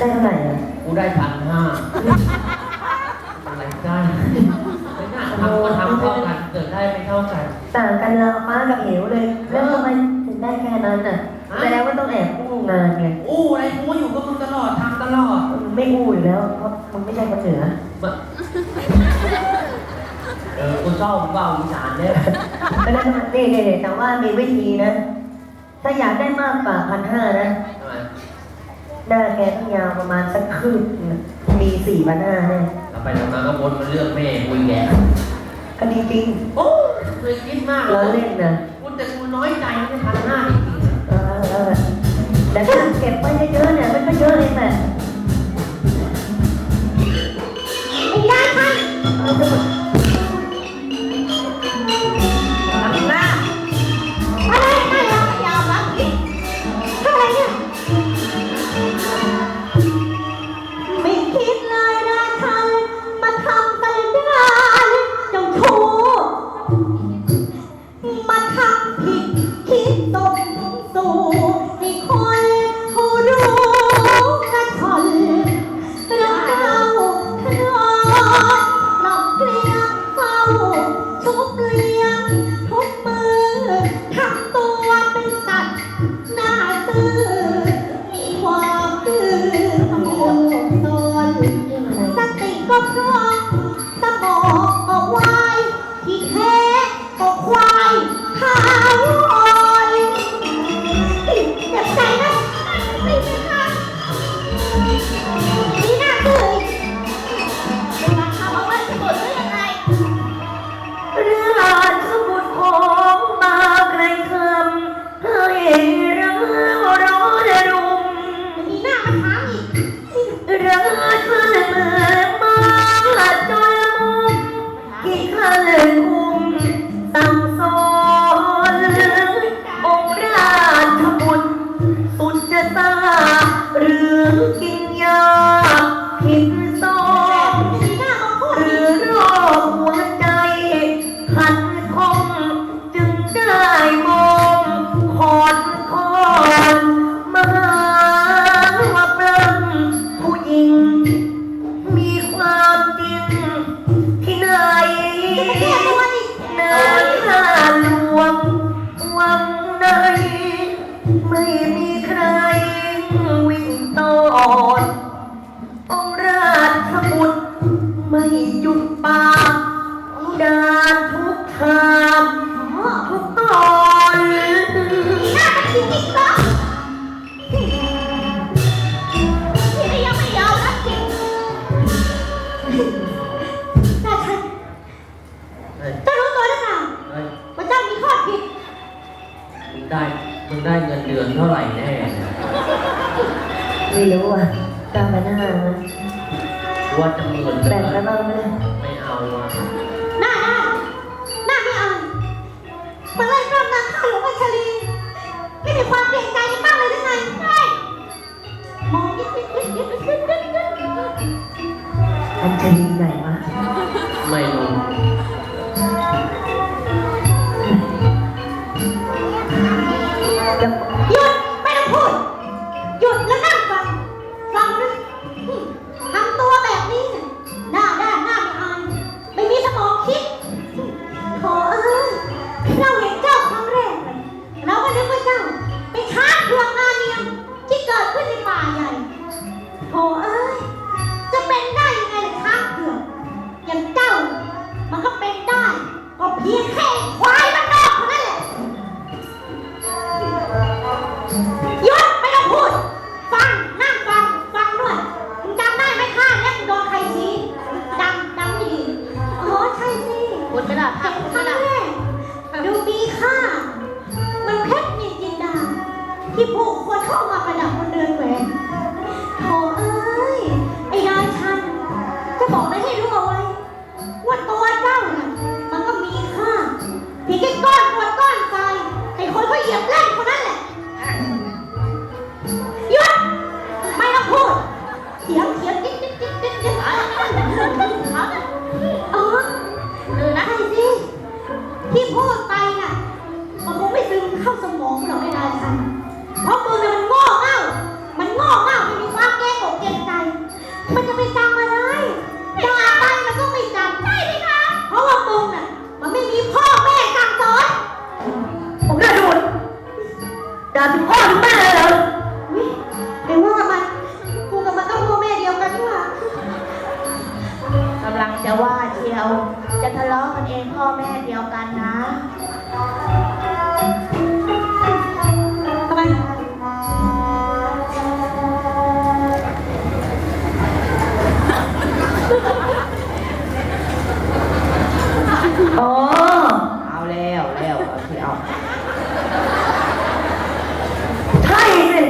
ได้เท่าไหร่อะกูได้พันห้าอะไรกันไม่น่าทำก็ทำเท่ากัน เกิดได้ไม่เท่ากัน ต่างกันเราฟ้ากับเหวเลย แล้วทำไมถึงได้แค่นั้นอะฮะแสดงว่าต้องแอบกู้งานไง อู้อะไรกูอยู่กับมึงตลอดทำตลอดมึงไม่กู้อยู่แล้ว เพราะมึงไม่ใช่คนเหนือมาเออกูชอบมึงว่าอีสานเนี่ยก็นั่นนี่นี่นี่แต่ว่ามีวิธีนะ ถ้าอยากได้มากกว่าพันห้านะทำไม หน้าแกต้องยาวประมาณสักคืบนึงมีสี่พันห้าแน่เราไปทำมาก็วนมาเลือกแม่คุยแกก็ดีจริงโอ้เคยคิดมากเลเรายเล่นนะกูแต่กูน้อยใจไม่พันห้าจริงๆอะเออเออแต่ถ้าเก็บไว้เยอะๆเนี่ยมันก็เยอะเองแหละ প্রেমী ดือนเท่าไหร่แน่ไม่รู้อะตามไปหน้าว่าจำนวนแบ่งกันบ้างไหมไม่เอาอะหน้าหน้าไม่เอามาเล่กล้ามหน้าข้าหลวงวัชรีไม่มีความเปลี่ยนใจบ้างเลยหรือไงใช่มองยิ้ยิ้มยิ้มมยิ้อัลีไหนวะไม่รู้ เหยียบแรกคนนั้นแหละหยุดไม่ต้องพูดเถียงเถียงจิ๊กจิ๊กจิ๊กจิ๊กจิ๊ดอ๋อได้สิที่พูด พ่อแม่เดียวกันนะทำไมอ๋อเอาแล้วแล้วเอาสิเอาใช่สิ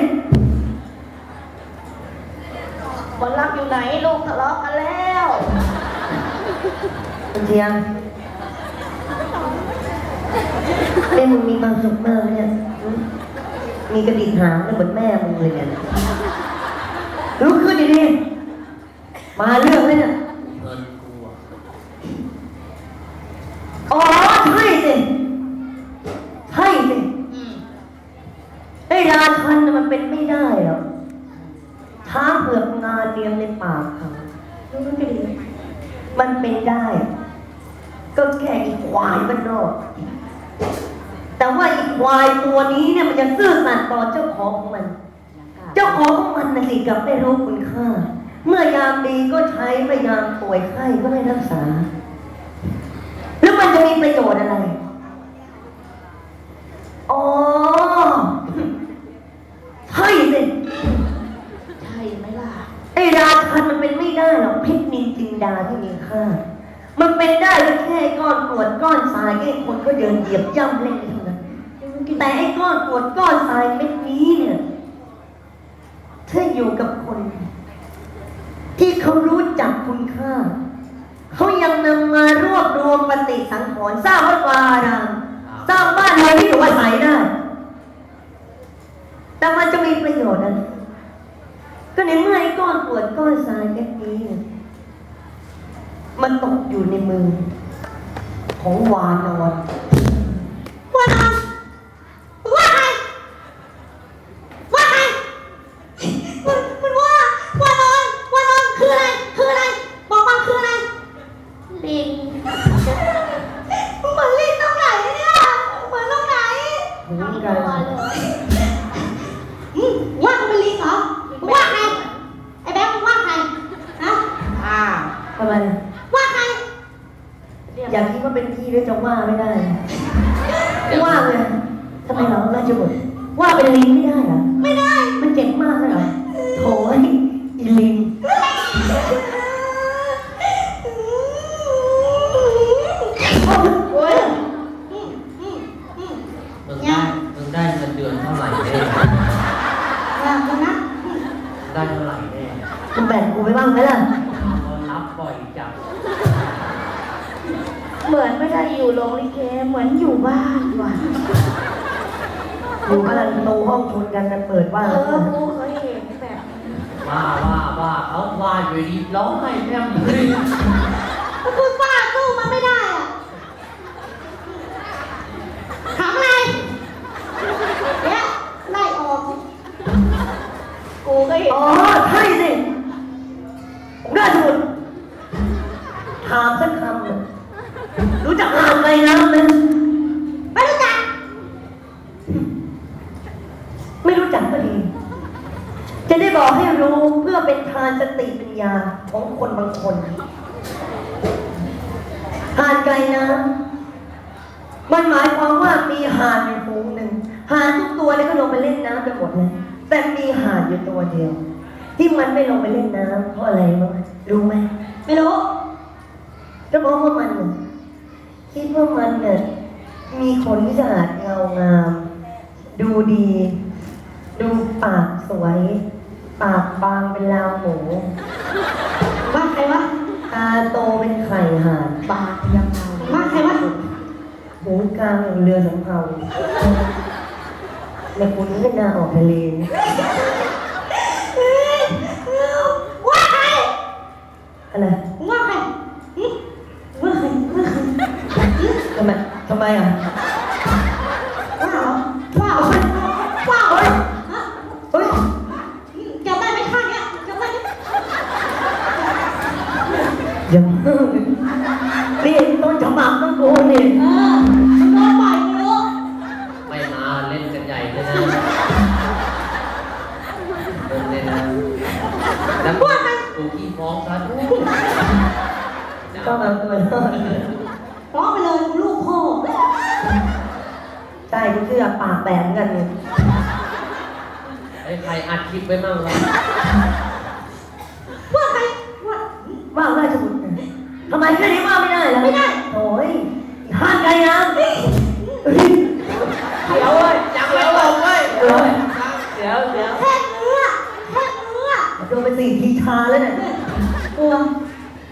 คนรักอยู่ไหนลูกทะเลาะกันแล้วคุณเทียม เล่นมึงมีความสุขมากเนี่ย มีกระดิกหางเหมือนแม่มึงเลยเนี่ยลุกขึ้นดีๆมาเรื่องเลยเนี่ยเงินกูอะอ๋อใช่สิใช่สิไอ้ราชันมันเป็นไม่ได้หรอกช้างเผือกงาเลียมในปากเขารู้มันดีมันเป็นได้ ก็แค่อีควายบ้านนอก แต่ว่าอีควายตัวนี้เนี่ยมันจะซื่อสัตย์ต่อเจ้าของของมัน เจ้าของของมันน่ะสิกลับไม่รู้คุณค่า เมื่อยามดีก็ใช้เมื่อยามป่วยไข้ก็ไม่รักษา แล้วมันจะมีประโยชน์อะไร อ๋อใช่สิใช่ไหมล่ะไอ้ราชันมันเป็นไม่ได้หรอกเพชรนินจินดาที่มีค่ามันเป็นได้ก็แค่ไอ้ก้อนกรวดก้อนทรายไอ้คนก็เดินเหยียบย่ำเล่นเท่านั้น แต่ไอ้ก้อนกรวดก้อนทรายเม็ดนี้เนี่ยถ้าอยู่กับคน ที่เขารู้จักคุณค่า เขายังนำมารวบรวมปฏิสังขรณ์สร้างวัดวาอารามสร้างบ้านเรือนที่อยู่อาศัยได้ แต่มันจะมีประโยชน์อะไรก็ในเมื่อไอ้ก้อนกรวดก้อนทรายเม็ดนี้เนี่ยมันตกอยู่ในมือของวานอน ว่าเลยทำไมเหรอราชบุตรว่าเป็นลิงไม่ได้เหรอ ไม่ได้ มันเจ็บมากเลยเหรอโถ่ไอ้อีลิง อยู่บ้านโตห้องชนกันนะเปิดบ้านเออกูเคยเห็นแบบนี้ว่าว่าว่าเขาว่าอยู่ดีร้องไห้แม่มเลย แต่มีหาดอยู่ตัวเดียว ที่มันไม่ลงไปเล่นน้ำเพราะอะไรมั้งรู้ไหมไม่รู้ก็เพราะว่ามันน่ะคิดว่ามันเนี่ยมีขนที่สะอาดเงางาม ดูดี ดูปากสวย ปากบางเป็นลาวหมูว่าใครวะตาโตเป็นไข่ห่านปากยังเงาว่าใครวะหูกลางอย่างเรือสำเภา ในคุณนี่ก็น่าออกทะเลนะว่าใครอะไรว่าใครหึว่าใครว่าใครทำไมทำไมอะว่าเหรอว่าเหรอว่าเหรอฮะเฮ้ยจำได้ไหมข้างเนี้ยจำได้ไหมยังนี่ต้นฉบับต้องโกนนี่เออมันโดนปล่อยกูรู้ไม่มาเล่น แล้วว่าไงกูขี้ฟ้องซะก็เอาตัวรอดร้องไปเลยกูลูกพ่อใช่กูเชื่อปากแบนกันเนี่ยไอ้ใครอัดคลิปไว้มั่งวะว่าไงว่าว่าราชบุตรเนี่ยทำไมแค่นี้ว่าไม่ได้ล่ะไม่ได้โอ้ยห้ามไกลนะเฮ้ย เดี๋ยวเว้ยยังไม่ลงเว้ย เอ้ย เดี๋ยวเดี๋ยว แค่เนื้อแค่เนื้อ โดนไปสี่ทีชาแล้วเนี่ยกลัว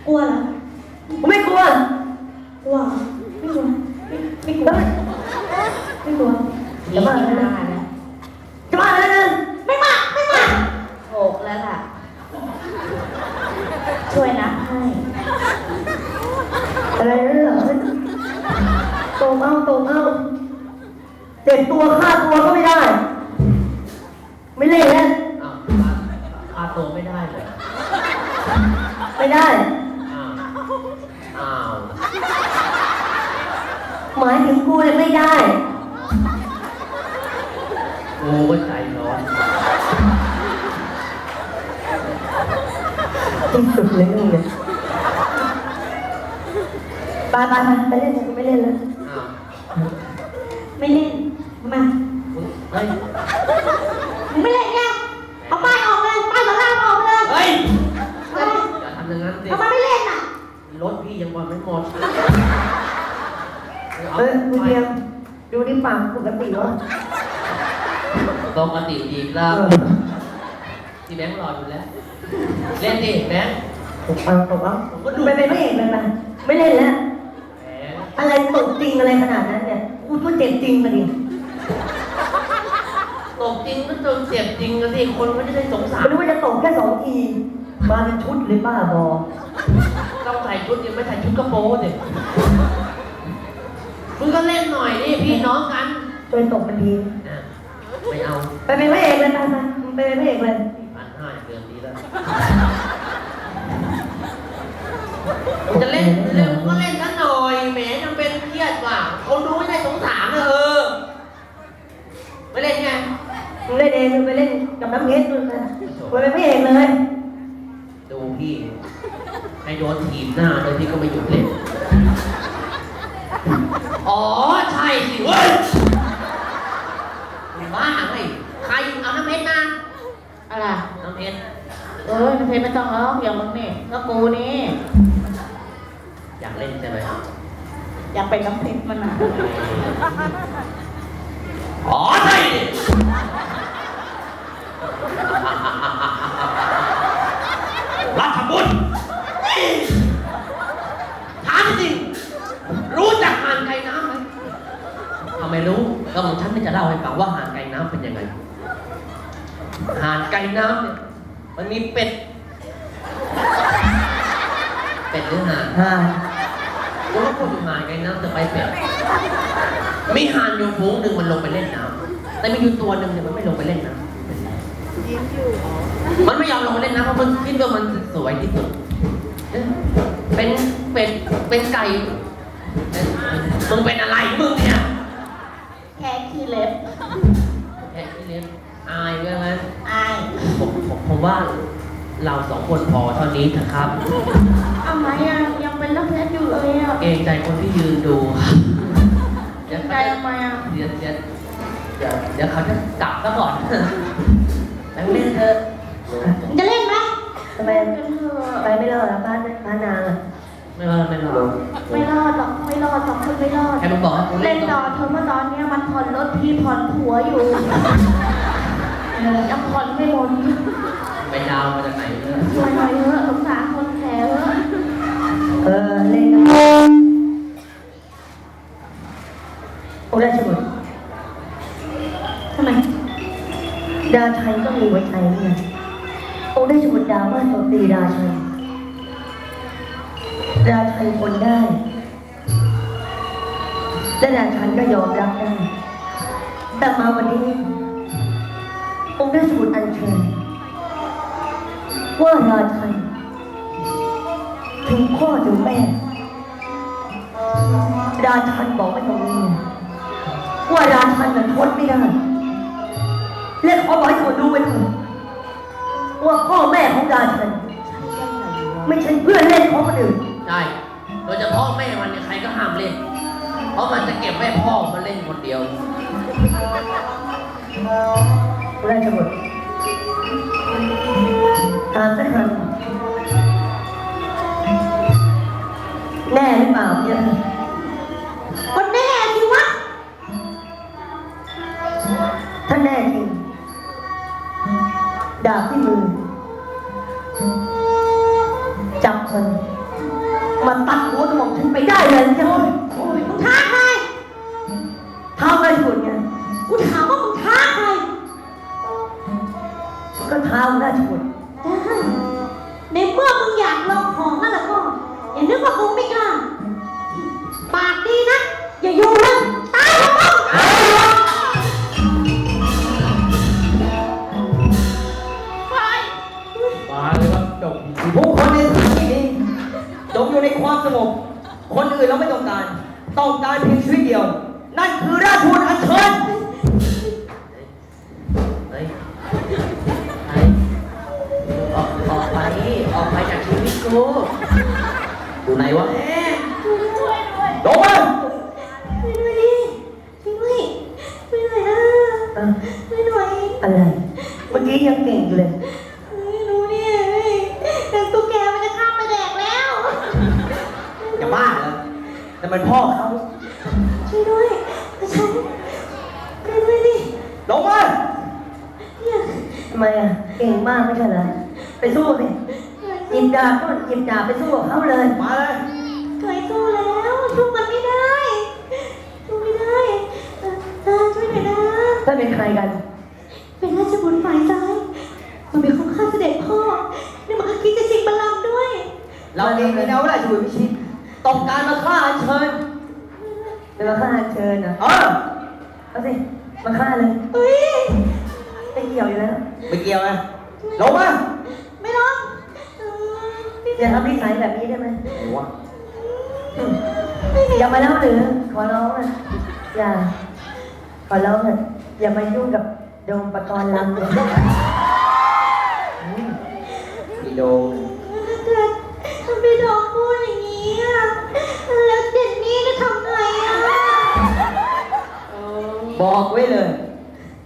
กลัวเหรอกูไม่กลัว กลัว ไม่กลัวไม่ไม่กลัว ไม่กลัวจะบ้าแล้วนะจะบ้าแล้วนะไม่มา ไม่มาโหกแล้วค่ะ ช่วยนับให้ อะไรนั่นเหรอโตเอาโตเอาเจ็บตัวฆ่าตัวก็ไม่ได้ เฮ้ยกูเทียมดูนี่ปากปกติวะปกติดีครับที่แบงค์รออยู่แล้ว เล่นดิแบงค์ตกเอาตกเอาไปเป็นพระเอกเลยนะไม่เล่นแล้วแหมอะไรตกจริงอะไรขนาดนั้นเนี่ยกูก็เจ็บจริงมาดิตกจริงก็จนเจ็บจริงกันสิคนเขาจะได้สงสารไม่รู้ว่าจะตกแค่สองทีมาเป็นชุดหรือบ้าบอต้องใส่ชุดยังไม่ใส่ชุดกระโปรงสิ มึงก็เล่นหน่อยดิพี่น้องกันช่วยตกมันทีอะไม่เอาไปเป็นพระเอกเลยไปไปมึงไปเป็นพระเอกเลยพันห้าเดือนนี้แล้วมึงจะเล่นเล่นมึงก็เล่นกันหน่อยแหมยังเป็นเครียดกว่าคนดูไม่ได้สงสารนะเออไม่เล่นไงมึงเล่นเองมึงไปเล่นกับน้ำเพชรมึงนะไปเป็นพระเอกเลย ดูพี่ให้โดนถีบหน้าโดยที่ก็ไม่หยุดเล่น อ๋อ ใช่สิเว้ยบ้าไงใครเอาน้ำเพชรมา อะไร น้ำเพชร เออเพชรไม่ต้องร้องอย่างมึงนี่แล้วกูนี่ อยากเล่นใช่ไหม อยากเป็นน้ำเพชรมันอะ อ๋อ ใช่ดิรัฐบุญถามจริง รู้จักห่านไก่น้ำไหมทำไมรู้ ก็ผมฉันไม่ จะเล่าให้ฟังว่าห่านไก่น้ำเป็นยังไงห่านไก่น้ำเนี่ยมันมีเป็ด เป็ดหรือห่านฮ่าผมก็พูดถึงห่านไก่น้ำจะไปเป็ด มีห่านอยู่ฝูงหนึ่งมันลงไปเล่นน้ำแต่มีอยู่ตัวหนึ่งเนี่ยมันไม่ลงไปเล่นน้ำมันไม่ยอมลงไปเล่นน้ำเพราะมันคิดว่ามันสวยที่สุด เป็นเป็ดเป็นไก่เอ๊ะมึงเป็นอะไรมึงเนี่ย แค่ขี้เล็บแค่ที่เลี้ยงอายใช่ไหมอายผมผมผมว่าเราสองคนพอเท่านี้เถอะครับ ทำไมอะยังเป็นน้ำเพชรอยู่เลยอะเกรงใจคนที่ยืนดูเดี๋ยวใจเขาจะทำไมอะเดี๋ยวเดี๋ยวเดี๋ยวเดี๋ยวเขาจะกลับซะก่อนแล้วเล่นเถอะมึงจะเล่นไหมทำไมเป็นเธอะไปไม่รอดแล้วบ้านบ้านนางอะ ไม่รอดไม่รอดไม่รอดหรอกไม่รอดสองคนไม่รอดใครมึงบอกให้กูเล่เล่นนต่ต่ออเธอเมื่อตอนเนี้ยมันผ่อนรถพี่ผ่อนผัวอยู่เออยังผ่อนไม่หมดไปดาวมาจากไหนเนี่ย ช่วยหน่อยเถอะสงสารคนแก่เถอะเออเล่นกันโอ้ราชบุตรทำไมดาชัยก็มีไว้ใจเนี่ยโอ้ราชบุตรดาว่าโจมตีดาชัย และดาชัยก็ยอมรับได้แต่มาวันนี้องค์ราชบุตรอัญเชิญว่าราชัยถึงพ่อถึงแม่ ราชันบอกไว้ตรงนี้นว่าราชันนั้นทนไม่ได้และขอบอกให้คนรู้ไว้เถอะว่าพ่อแม่ของราชันพื่อนเล่นของคนอื่นใช่โดยเฉพาะแม่มันเนี่ยใครก็ห้ามเล่น เพราะมันจะเก็บแม่พ่อมาเล่นคนเดียว ราชบุตรถามสักคำแน่หรือเปล่าเนี่ยคนแน่สิวะถ้าแน่จริงดาบที่มือ จับคนมาตัดหัวกระหม่อมฉันไปได้เลยจ้ะ อยู่ไหนวะช่วยด้วยด้วย ลงมา นะถ้าเป็นใครกัน เป็นราชบุตรฝ่ายซ้ายมันเป็นของข้าเสด็จพ่อนี่มันก็คิดจะชิงบัลลังก์ด้วย เราเองมีแนวราชบุตรพิชิตต้องการมาฆ่าอัญเชิญจะมาฆ่าอัญเชิญนะเออเอาสิมาฆ่าเลยเฮ้ยไม่เกี่ยวอยู่แล้วไม่เกี่ยวนะลงมาไม่ร้องเออพี่อย่าทำนิสัยแบบนี้ได้ไหมวะอย่ามาแล้วหรือขอร้องอะอย่าขอร้องอะ อย่ามายุ่งกับโดมปกรณ์ลำเลยพี่โดมถ้าเกิดถ้าพี่ดองพูดอย่างนี้อะแล้วเจนนี่จะทำไงอะบอกไว้เลย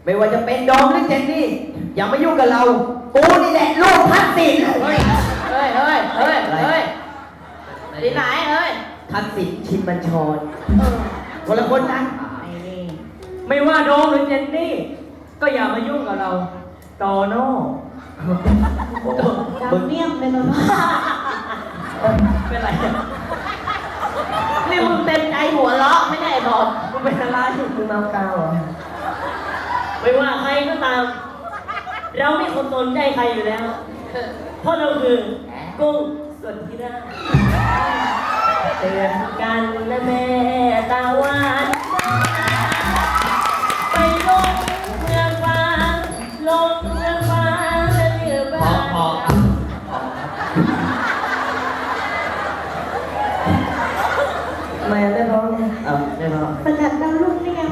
ไม่ว่าจะเป็นโดมหรือเจนนี่ อย่ามายุ่งกับเรา กูนี่แหละลูกทักษิณเฮ้ย เฮ้ย เฮ้ย เฮ้ย เฮ้ยที่ไหนเฮ้ยทักษิณชินบัญชรเออคนละคนกัน ไม่ว่าโดมหรือเจนนี่ ก็อย่ามายุ่งกับเราโตโน่จำเนียมเลยนะว่าเป็นไรนี่มึงเต็มใจหัวเราะไม่ได้บอลมึงเป็นอะไรคือเมากาวเหรอไม่ว่าใครก็ตาม เราไม่คนสนใจใครอยู่แล้ว เพราะเราคือกุ้งสดที่ราชเตือนกันนะแม่ตาหวาน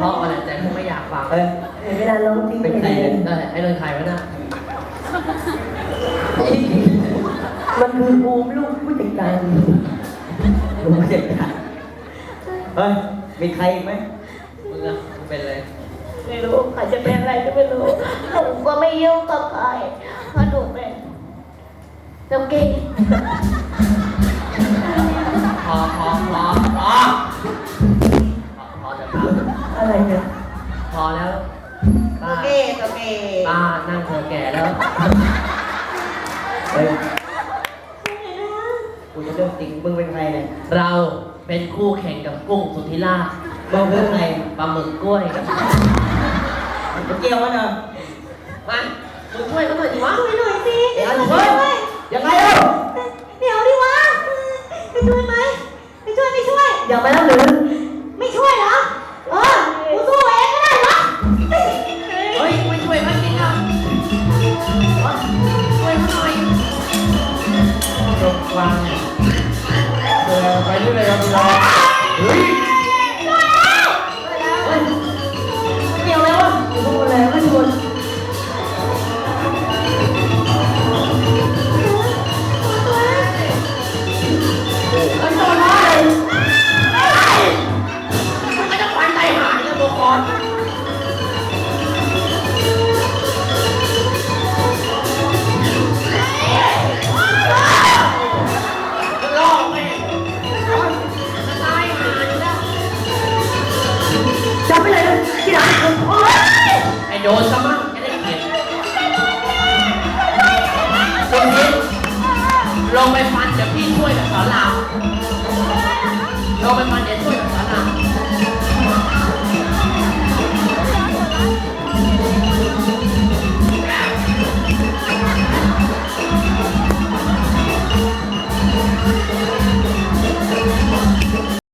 เพราะอะไรแต่กูไม่อยากฟังเออเห็นเวลาร้องจริงเป็นใครเลเนี่ยยได้ไอ้เรื่องใครวะน่ะมันคือภูมิลูกผู้จัดการลูกผู้จัดการเฮ้ย มีใครอีกไหมมึงอะมึงเป็นเลยไม่รู้ใครจะเป็นอะไรก็ไม่รู้หนูก็ไม่ยุ่งกับใครเพราะหนูเป็นเจ้าเก่งพอพอพอพอพอพอจะท อะไรเนี่ยำพอแล้วป้าเก่งเจ้าเก่งป้านั่งเธอแก่แล้วเฮ้ยช่วยหน่อยนะกูจะเรื่องจริงมึงเป็นใครเนี่ยเราเป็นคู่แข่งกับกุ้งสุธิราชมึงเป็นใครปลาหมึกกล้วยมึงเกี่ยวกันเหรอมามึงช่วยเขาหน่อยดิวะช่วยหน่อยสิเดี๋ยวช่วยเฮ้ยด้วยยังไงเล่าเดี๋ยวดิวะไปช่วยไหมไม่ช่วยไม่ช่วยอย่ามาแล้วหรือ